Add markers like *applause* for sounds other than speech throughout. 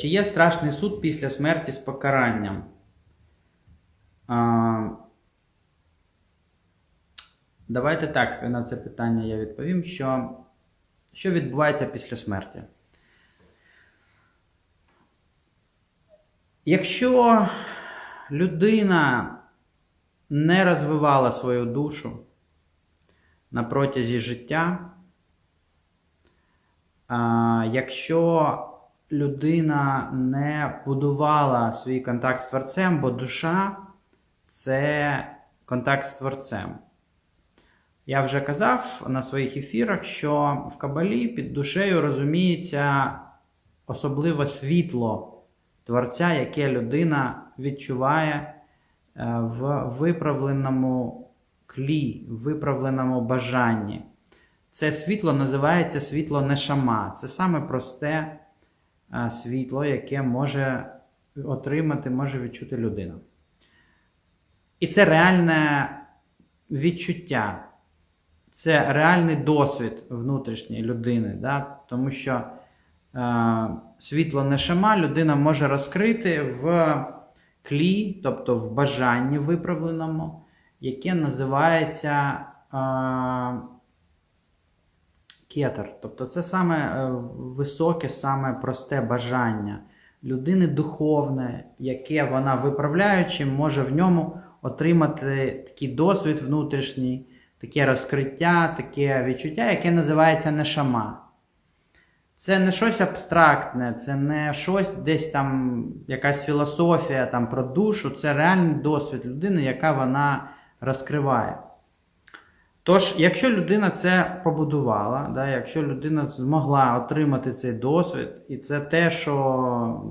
Чи є страшний суд після смерті з покаранням? А, давайте так на це питання я відповім, що, що відбувається після смерті. Якщо людина не розвивала свою душу на протязі життя, а, якщо людина не будувала свій контакт з Творцем, бо душа це контакт з Творцем. Я вже казав на своїх ефірах, що в Кабалі під душею розуміється особливе світло Творця, яке людина відчуває е, в виправленому клі, в виправленому бажанні. Це світло називається світло нешама. Це саме просте світло, яке може отримати, може відчути людина. І це реальне відчуття, це реальний досвід внутрішньої людини. Да? Тому що е, світло нешама людина може розкрити в клі, тобто в бажанні виправленому, яке називається. Е, кетер. Тобто це саме е, високе, саме просте бажання людини духовне, яке вона виправляючи, може в ньому отримати такий досвід внутрішній, таке розкриття, таке відчуття, яке називається нешама. Це не щось абстрактне, це не щось десь там, якась філософія там, про душу, це реальний досвід людини, яка вона розкриває. Тож, якщо людина це побудувала, да, якщо людина змогла отримати цей досвід, і це те, що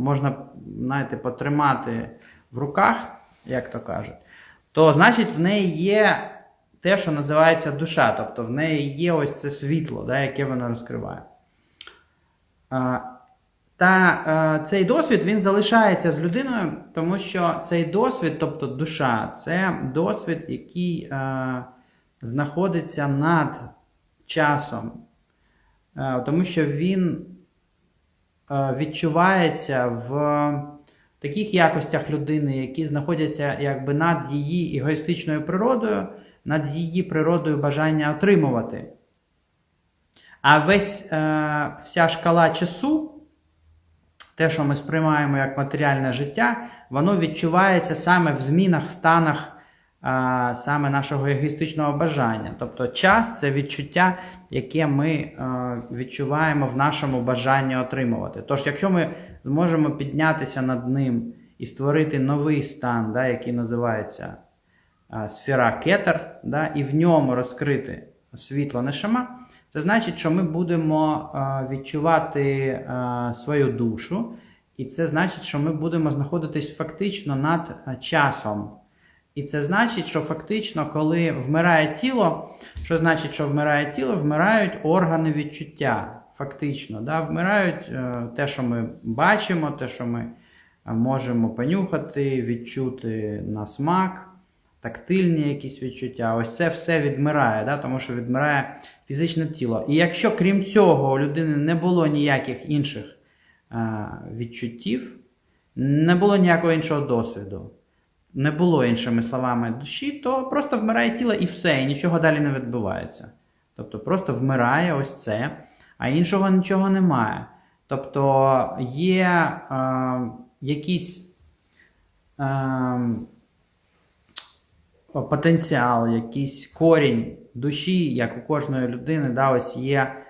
можна знаєте, потримати в руках, як то кажуть, то значить в неї є те, що називається душа, тобто в неї є ось це світло, да, яке вона розкриває. Та е, цей досвід він залишається з людиною, тому що цей досвід, тобто душа, це досвід, який. Знаходиться над часом, Е, тому що він е, відчувається в таких якостях людини, які знаходяться якби над її егоїстичною природою, над її природою бажання отримувати. А весь е, вся шкала часу, те, що ми сприймаємо як матеріальне життя, воно відчувається саме в змінах, станах саме нашого егоїстичного бажання. Тобто час це відчуття, яке ми а, відчуваємо в нашому бажанні отримувати. Тож, якщо ми зможемо піднятися над ним і створити новий стан, да, який називається сфера кетер, да, і в ньому розкрити світло нешама, це значить, що ми будемо а, відчувати а, свою душу. І це значить, що ми будемо знаходитись фактично над часом. І це значить, що фактично, коли вмирає тіло, що значить, що вмирає тіло, вмирають органи відчуття. Фактично, да? вмирають е, те, що ми бачимо, те, що ми е, можемо понюхати, відчути на смак, тактильні якісь відчуття. Ось це все відмирає, да? тому що відмирає фізичне тіло. І якщо крім цього у людини не було ніяких інших е, відчуттів, не було ніякого іншого досвіду не було, іншими словами, душі, то просто вмирає тіло і все, і нічого далі не відбувається. Тобто просто вмирає ось це, а іншого нічого немає. Тобто є е, якийсь е, потенціал, якийсь корінь душі, як у кожної людини, да, ось є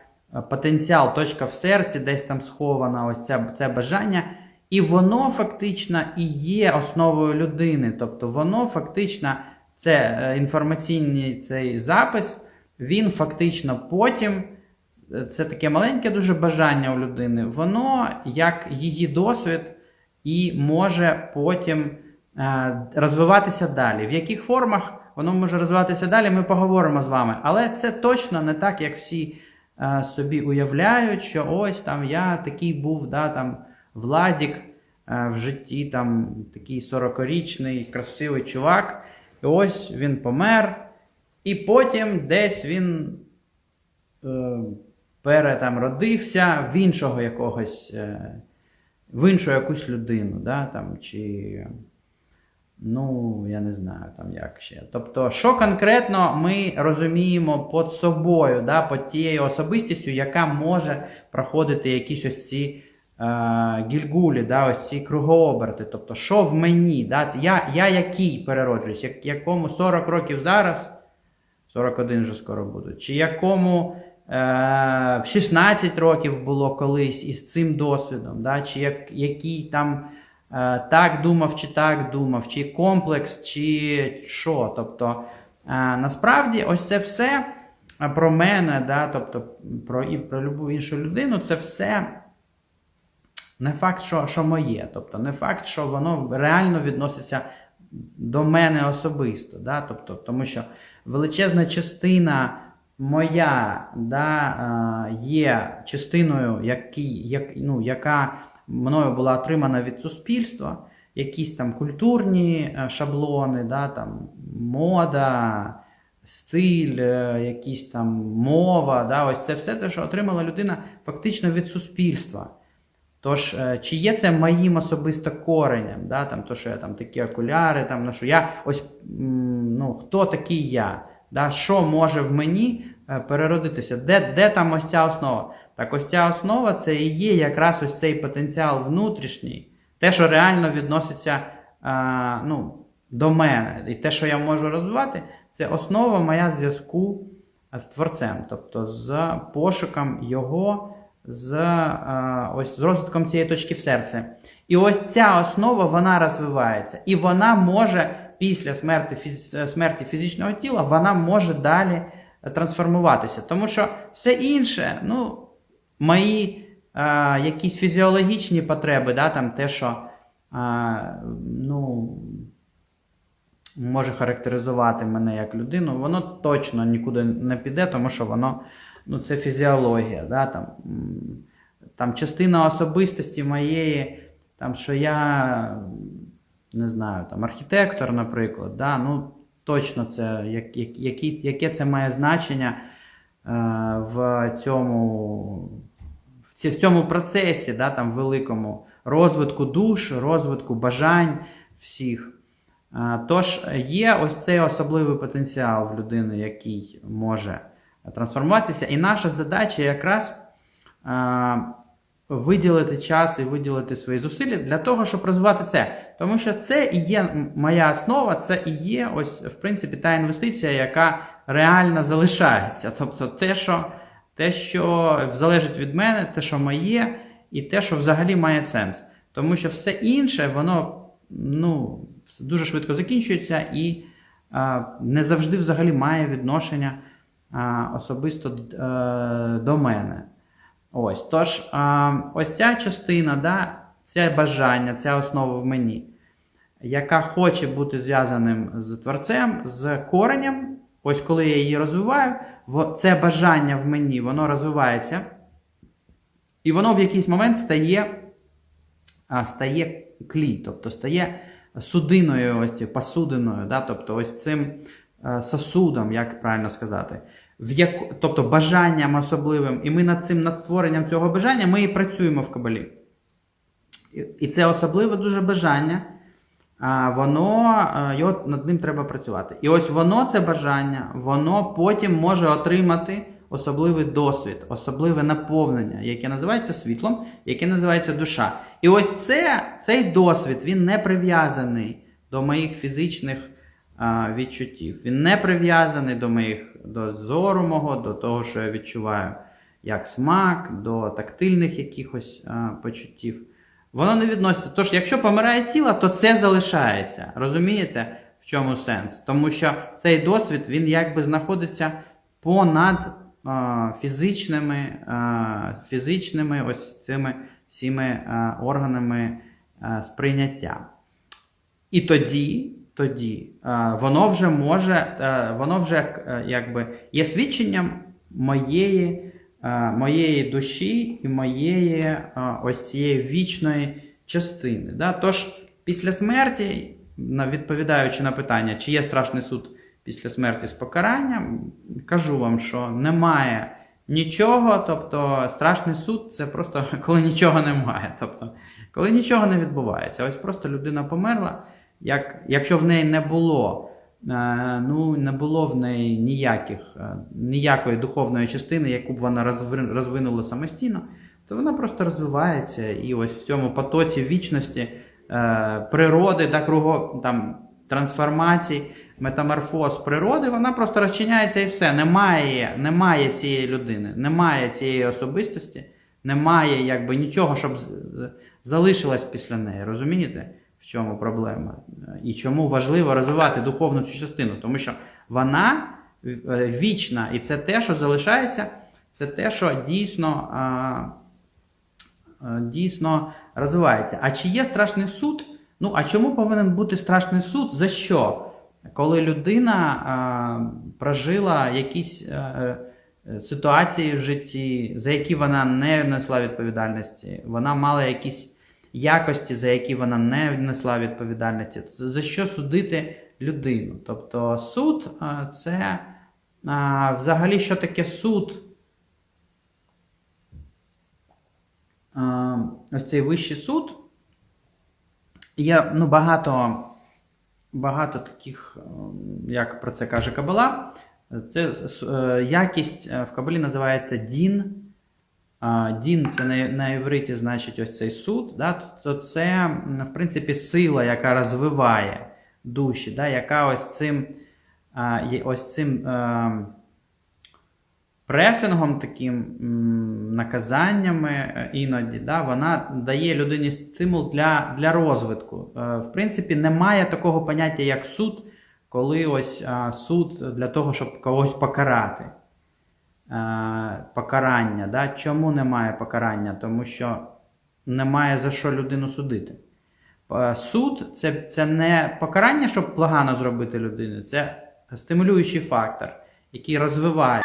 потенціал, точка в серці, десь там схована, ось це, це бажання. І воно фактично і є основою людини. Тобто воно фактично, це е, інформаційний цей запис, він фактично потім, е, це таке маленьке дуже бажання у людини, воно як її досвід і може потім е, розвиватися далі. В яких формах воно може розвиватися далі, ми поговоримо з вами. Але це точно не так, як всі собі уявляють, що ось там я такий був, да, там. Владік е, в житті там такий 40-річний, красивий чувак. І ось він помер. І потім десь він е, перетам родився в іншого якогось е, в іншу якусь людину, да, там, чи, ну, я не знаю, там як ще. Тобто, що конкретно ми розуміємо під собою, да, під тією особистістю, яка може проходити якісь ось ці гільгулі, да, ось ці кругооберти. Тобто, що в мені? Да, я, я який перероджуюсь, як, якому 40 років зараз, 41 вже скоро буду, чи якому е, 16 років було колись із цим досвідом, да, чи як, який там е, так думав, чи так думав, чи комплекс, чи що. Тобто, е, насправді, ось це все е, про мене, да, тобто про, і про любу іншу людину, це все. Не факт, що, що моє, тобто не факт, що воно реально відноситься до мене особисто. Да? Тобто, тому що величезна частина моя да, є частиною, який, як, ну, яка мною була отримана від суспільства, якісь там культурні е, шаблони, да, там, мода, стиль, е, якісь там мова. Да, ось це все те, що отримала людина фактично від суспільства. Тож, е, чи є це моїм особисто коренем, да, там, то, що я там такі окуляри, там, на що я ось ну, хто такий я? Да, що може в мені е, переродитися? Де, де там ось ця основа? Так, ось ця основа це і є якраз ось цей потенціал внутрішній, те, що реально відноситься е, ну, до мене. І те, що я можу розвивати, це основа моя зв'язку з творцем, тобто з пошуком його з е, ось з розвитком цієї точки в серці. І ось ця основа вона розвивається. І вона може після смерті, фіз- смерті фізичного тіла вона може далі трансформуватися. Тому що все інше, ну, мої е, якісь фізіологічні потреби, да, там те, що е, ну, може характеризувати мене як людину, воно точно нікуди не піде, тому що воно ну, це фізіологія. Да, там, там частина особистості моєї, там, що я не знаю, там, архітектор, наприклад, да, ну, точно це, як, як, які, яке це має значення е, в цьому, в цьому процесі, да, там, великому розвитку душ, розвитку бажань всіх. Е, Тож є ось цей особливий потенціал в людини, який може трансформуватися. І наша задача якраз виділити час і виділити свої зусилля для того, щоб розвивати це. Тому що це і є моя основа, це і є ось, в принципі, та інвестиція, яка реально залишається. Тобто те, що, те, що залежить від мене, те, що моє, і те, що взагалі має сенс. Тому що все інше, воно ну, дуже швидко закінчується і а, не завжди взагалі має відношення особисто е, до мене. Ось, тож, ось ця частина, да, це бажання, ця основа в мені, яка хоче бути зв'язаним з творцем, з коренем. Ось коли я її розвиваю, це бажання в мені, воно розвивається, і воно в якийсь момент стає, стає клій, тобто стає судиною, ось цією посудиною, да, тобто ось цим сосудом, як правильно сказати, в яку, тобто бажанням особливим, і ми над цим над створенням цього бажання ми і працюємо в кабалі. І- це особливе дуже бажання, воно, його, над ним треба працювати. І ось воно, це бажання, воно потім може отримати особливий досвід, особливе наповнення, яке називається світлом, яке називається душа. І ось це, цей досвід він не прив'язаний до моїх фізичних відчуттів. Він не прив'язаний до моїх до зору мого, до того, що я відчуваю як смак, до тактильних якихось почуттів. Воно не відноситься. Тож, якщо помирає тіло, то це залишається. Розумієте, в чому сенс? Тому що цей досвід він якби знаходиться понад фізичними, фізичними ось цими всіми органами сприйняття. І тоді, тоді воно вже може, е, воно вже е, якби є свідченням моєї, е, моєї душі і моєї е, ось цієї вічної частини. Да? Тож, після смерті, відповідаючи на питання, чи є страшний суд після смерті з покаранням, кажу вам, що немає нічого, тобто страшний суд це просто *laughs* коли нічого немає. Тобто, коли нічого не відбувається. Ось просто людина померла, як, якщо в неї не було. е, Ну, не було в неї ніяких, е, ніякої духовної частини, яку б вона розвинула самостійно, то вона просто розвивається і ось в цьому потоці вічності е, природи та круго там трансформацій, метаморфоз природи, вона просто розчиняється і все. Немає, немає цієї людини, немає цієї особистості, немає якби нічого, щоб залишилось після неї. Розумієте, чому проблема? І чому важливо розвивати духовну цю частину? Тому що вона е, вічна, і це те, що залишається, це те, що дійсно. е, дійсно розвивається. А чи є страшний суд? Ну, а чому повинен бути страшний суд? За що? Коли людина прожила якісь е, ситуації в житті, за які вона не несла відповідальності, вона мала якісь якості, за які вона не несла відповідальності, за що судити людину? Тобто суд це взагалі що таке суд? Ось цей вищий суд. Є ну, багато, багато таких, як про це каже Кабала. Це е, якість е, в Кабалі називається Дін. Дін це на, на івриті значить ось цей суд. Да? То це, в принципі, сила, яка розвиває душі, да? яка ось цим, ось цим е, пресингом, таким наказаннями е, іноді, да, вона дає людині стимул для, для розвитку. Е, В принципі, немає такого поняття, як суд, коли ось суд для того, щоб когось покарати. Е, Покарання. Да? Чому немає покарання? Тому що немає за що людину судити. Е, Суд це, це не покарання, щоб погано зробити людину, це стимулюючий фактор, який розвиває.